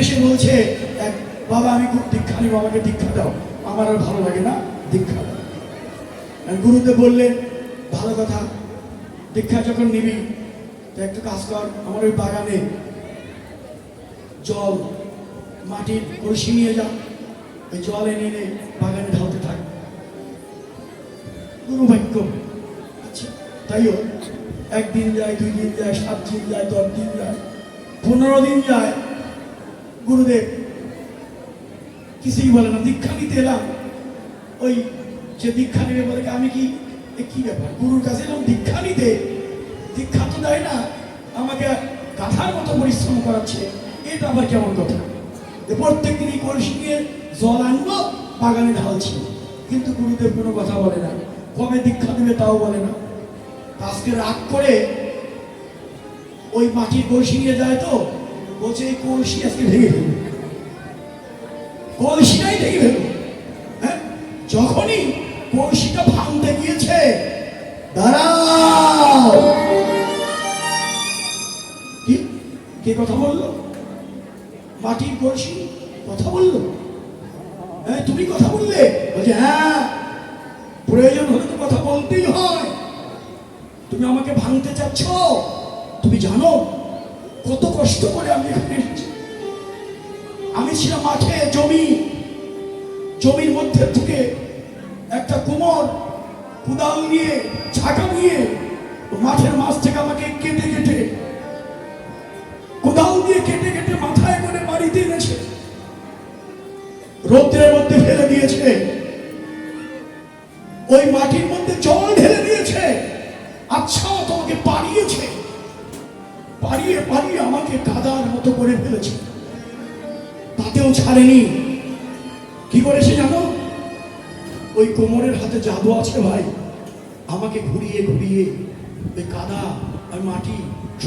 এসে বলছে, এক, বাবা, আমি খুব দীক্ষা নিব আমাকে দীক্ষা দাও। আমার আর ভালো লাগে না দীক্ষা দাও। গুরুদেব বললেন, ভালো কথা, দীক্ষা যখন নিবি, তো একটু কাজ কর, আমার ওই বাগানে জল, মাটির কলসি নিয়ে যা, ওই জল এনে এনে বাগানে ঢালতে থাক। গুরু বাক্য আচ্ছা তাইও একদিন যায়, দুই দিন যায়, সাত দিন যায়, দশ দিন যায়, পনেরো দিন যায় গুরুদেব, কিছুই বলে না, দীক্ষা নিতে এলাম। ওই যে দীক্ষা নেবে বলে আমি কি কি ব্যাপার? গুরুর কাছে এলাম, দীক্ষা নিতে। দীক্ষা তো দেয় না, আমাকে গাধার মতো পরিশ্রম করাচ্ছে। এটা আবার কেমন কথা? প্রত্যেক দিনই কলসি নিয়ে জল আনব বাগানে ঢালছি। কিন্তু গুরুদেব কোনো কথা বলে না। কবে দীক্ষা দেবে তাও বলে না। আজকে রাগ করে ওই মাটির কলসি নিয়ে যায় তো বলছে এই কলসি আজকে ভেঙে ফেলবে? কলসিটাই ভেঙে ফেলবে? হ্যাঁ যখনই কলসিটা ভাঙতে গিয়েছে, দাঁড়াও! কি কথা বলল? মাটির কলসি, কথা বলল? হ্যাঁ তুমি কথা বললে? বলছে হ্যাঁ প্রয়োজন হলে তো কথা বলতেই হয়। তুমি আমাকে ভাঙতে চাচ্ছ? তুমি জানো? কত কষ্ট করে আমি আমি ছিলাম মাঠে জমি, জমির মধ্যে থেকে একটা কুমোর কুদাল নিয়ে ছাকা নিয়ে মাঠের মাছ থেকে আমাকে কেটে কেটে কোদাল দিয়ে কেটে কেটে মাথায় করে বাড়িতে এনেছে। রৌদ্রের মধ্যে ফেলে দিয়েছে। ওই মাটির মধ্যে জল ঢেলে পাড়িয়ে পাড়িয়ে আমাকে কাদার মতো করে ফেলেছে। তাতেও ছাড়েনি। কি করেছে জানো? ওই কোমরের হাতে জাদু আছে ভাই। আমাকে ঘুরিয়ে ঘুরিয়ে ওই কাদা আর মাটি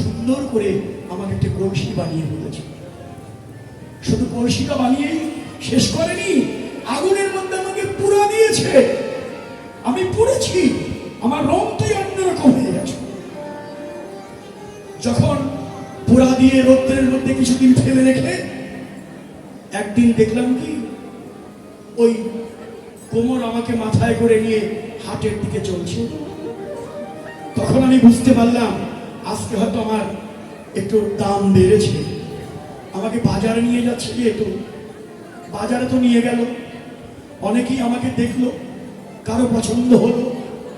সুন্দর করে আমাকে একটা কলসি বানিয়ে ফেলেছে। শুধু কলসিটা বানিয়েই শেষ করেনি, আগুনের মধ্যে আমাকে পুরা দিয়েছে। আমি পুড়েছি, আমার রংটাই অন্যরকম হয়ে গেছে। যখন দিয়ে রৌদ্রের মধ্যে কিছুদিন ফেলে রেখে একদিন দেখলাম কি, ওই কোমর আমাকে মাথায় করে নিয়ে হাটের দিকে চলছে। তখন আমি বুঝতে পারলাম, আজকে হয়তো আমার একটু দাম বেড়েছে। আমাকে বাজারে নিয়ে যাচ্ছে যেহেতু। বাজারে তো নিয়ে গেল। অনেকেই আমাকে দেখল। কারও পছন্দ হলো,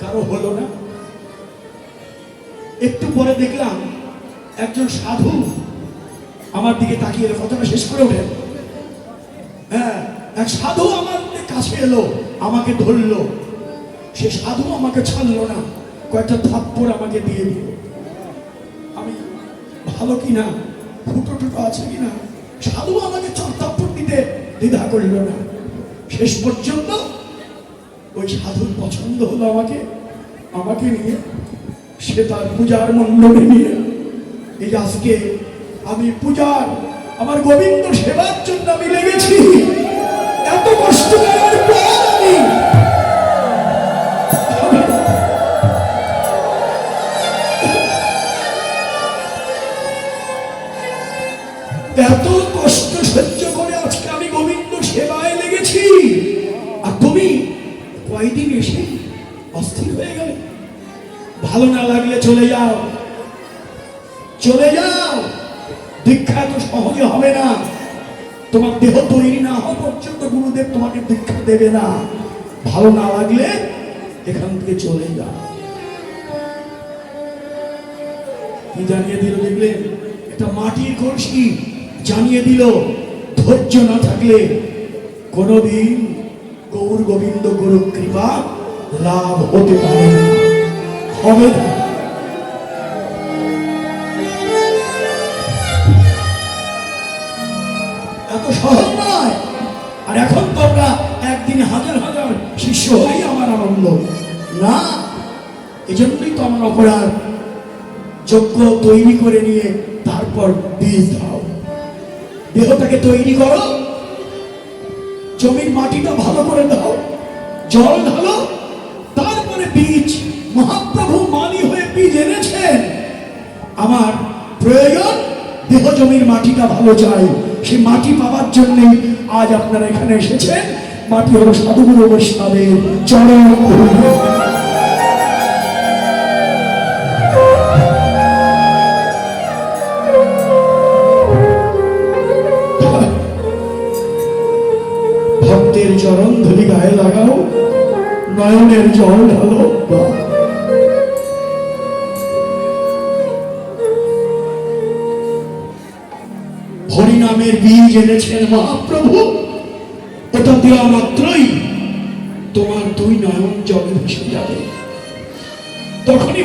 কারও হলো না। একটু পরে দেখলাম একজন সাধু আমার দিকে তাকিয়ে এলো, কথাটা শেষ করে ওঠেন হ্যাঁ এক সাধু আমার কাছে এলো, আমাকে ধরলো। সে সাধু আমাকে ছাড়লো না, কয়েকটা থাপ্পড় আমাকে দিয়ে দিল। আমি ভালো কিনা, ফুটো টুটো আছে কিনা, সাধু আমাকে চর থাপ্পড় দিতে দ্বিধা করল না। শেষ পর্যন্ত ওই সাধুর পছন্দ হলো আমাকে আমাকে নিয়ে সে তার পূজার মণ্ডপে নিয়ে এই আজকে আমি পূজার, আমার গোবিন্দ সেবার জন্য আমি লেগেছি। এত কষ্ট করার পর আমি এত কষ্ট সহ্য করে আজকে আমি গোবিন্দ সেবায় লেগেছি। আর তুমি কয়দিন এসে অস্থির হয়ে গেলে? ভালো না লাগলে চলে যাও। চলে যাও। দীক্ষা তো সহজে হবে না। তোমার দেহ তৈরি না হওয়া পর্যন্ত গুরুদেব তোমাকে দীক্ষা দেবে না। ভালো না লাগলে এখান থেকে চলে যাও। কি জানিয়ে দিল দেখলেন এটা মাটির কলসি জানিয়ে দিল। ধৈর্য না থাকলে কোনোদিন গৌর গোবিন্দ গুরু কৃপা লাভ হতে পারে না। হবে না। আনন্দ না, এজন্যই তো আমার অপরাধ। যোগ্য তৈরি করে নিয়ে তারপর বীজ দাও। দেহটাকে তৈরি করো। জমির মাটিটা ভালো করে দাও। জল ঢালো। তারপরে বীজ। মহাপ্রভু মানি হয়ে বীজ এনেছেন। আমার প্রয়োজন, দেহ জমির মাটিটা ভালো চাই সেই মাটি পাওয়ার জন্যই আজ আপনারা এখানে এসেছেন। মাটি হলো সাধুগুরু বৈষ্ণবের চরম। ভক্তের চরণ ধরি গায়ে লাগাও, নয়নের জল ঢালো। হরিনামের বীজ এনেছেন মহাপ্রভু ওটা দেওয়া মাত্রই তোমার দুই নয়ন জলে ভেসে যাবে। তখনই